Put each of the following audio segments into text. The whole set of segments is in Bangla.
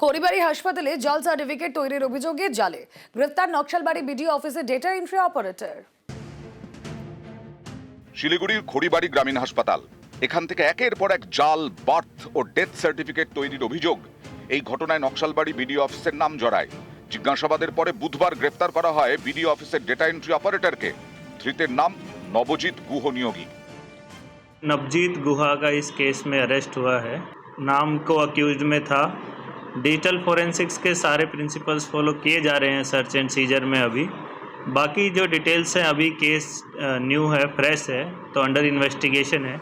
করিবাড়ি হাসপাতালে জল সার্টিফিকেট তৈরির অভিযোগে জালে গ্রেফতার নকশালবাড়ি বিডিও অফিসের ডেটা এন্ট্রি অপারেটর শিলিগুড়ির খড়িবাড়ি গ্রামীণ হাসপাতাল এখান থেকে একের পর এক জাল বার্থ ও ডেথ সার্টিফিকেট তৈরির অভিযোগ এই ঘটনায় নকশালবাড়ি বিডিও অফিসের নাম জড়ায় জিজ্ঞাসাবাদের পরে বুধবার গ্রেপ্তার করা হয় বিডিও অফিসের ডেটা এন্ট্রি অপারেটরকে ধৃতের নাম নবজিৎ গুহ নিয়োগী नवजीत गुहा का इस केस में अरेस्ट हुआ है नाम को अक्यूज में था डिजिटल फोरेंसिक्स के सारे प्रिंसिपल्स फॉलो किए जा रहे हैं सर्च एंड सीजर में अभी बाकी जो डिटेल्स हैं अभी केस न्यू है फ्रेश है तो अंडर इन्वेस्टिगेशन है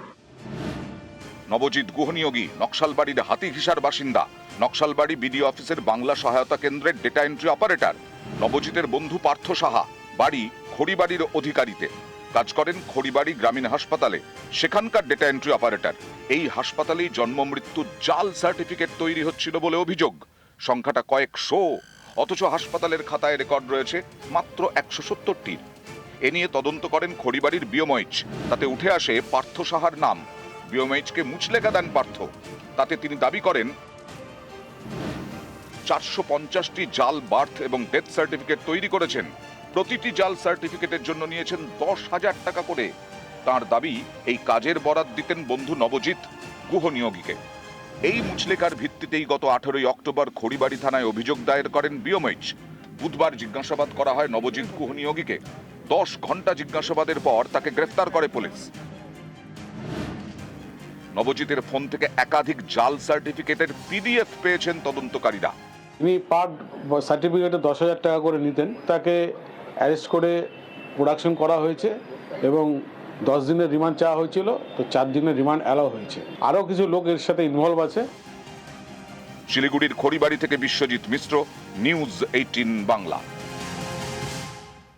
নবজিৎ গুহ নিয়োগী নকশালবাড়ির হাতিঘিসার বাসিন্দা নকশালবাড়ি বিডিও অফিসের বাংলা সহায়তা কেন্দ্রের ডেটা এন্ট্রি অপারেটর নবজিতের বন্ধু পার্থ সাহা বাড়ি খড়িবাড়ির অধিকারীতে কাজ করেন খড়িবাড়ি গ্রামীণ হাসপাতালে, সেখানকার ডেটা এন্ট্রি অপারেটর এই হাসপাতালেই জন্ম মৃত্যুর জাল সার্টিফিকেট তৈরি হচ্ছিল বলে অভিযোগ। সংখ্যাটা কয়েকশো। অথচ হাসপাতালের খাতায় রেকর্ড রয়েছে মাত্র একশো সত্তরটির এ নিয়ে তদন্ত করেন খড়িবাড়ির বিওমৈচ তাতে উঠে আসে পার্থ সাহার নাম। বিওমৈচকে মুচলেখা দেন পার্থ। তাতে তিনি দাবি করেন, চারশো পঞ্চাশটি জাল বার্থ এবং ডেথ সার্টিফিকেট তৈরি করেছেন। প্রতিটি জাল সার্টিফিকেটের জন্য নিয়েছেন দশ হাজার টাকা করে। তার দাবি, এই কাজের বরাত দিতেন বন্ধু নবজিৎ গুহ নিয়োগীকে এই মুচলেকার ভিত্তিতেই গত আঠেরোই অক্টোবর খড়িবাড়ি থানায় অভিযোগ দায়ের করেন বিওমৈচ বুধবার জিজ্ঞাসাবাদ করা হয় নবজিৎ গুহ নিয়োগীকে দশ ঘণ্টা জিজ্ঞাসাবাদের পর তাকে গ্রেফতার করে পুলিশ। নবজিতের ফোন থেকে একাধিক জাল সার্টিফিকেটের পিডিএফ পেয়েছেন তদন্তকারীরা। তিনি পার সার্টিফিকেটে দশ হাজার টাকা করে নিতেন। তাকে অ্যারেস্ট করে প্রোডাকশন করা হয়েছে এবং দশ দিনের রিমান্ড চাওয়া হয়েছিল, তো চার দিনের রিমান্ড অ্যালাউ হয়েছে। আরও কিছু লোক এর সাথে ইনভলভ আছে। শিলিগুড়ির খড়িবাড়ি থেকে বিশ্বজিৎ মিশ্র, নিউজ এইটিন বাংলা।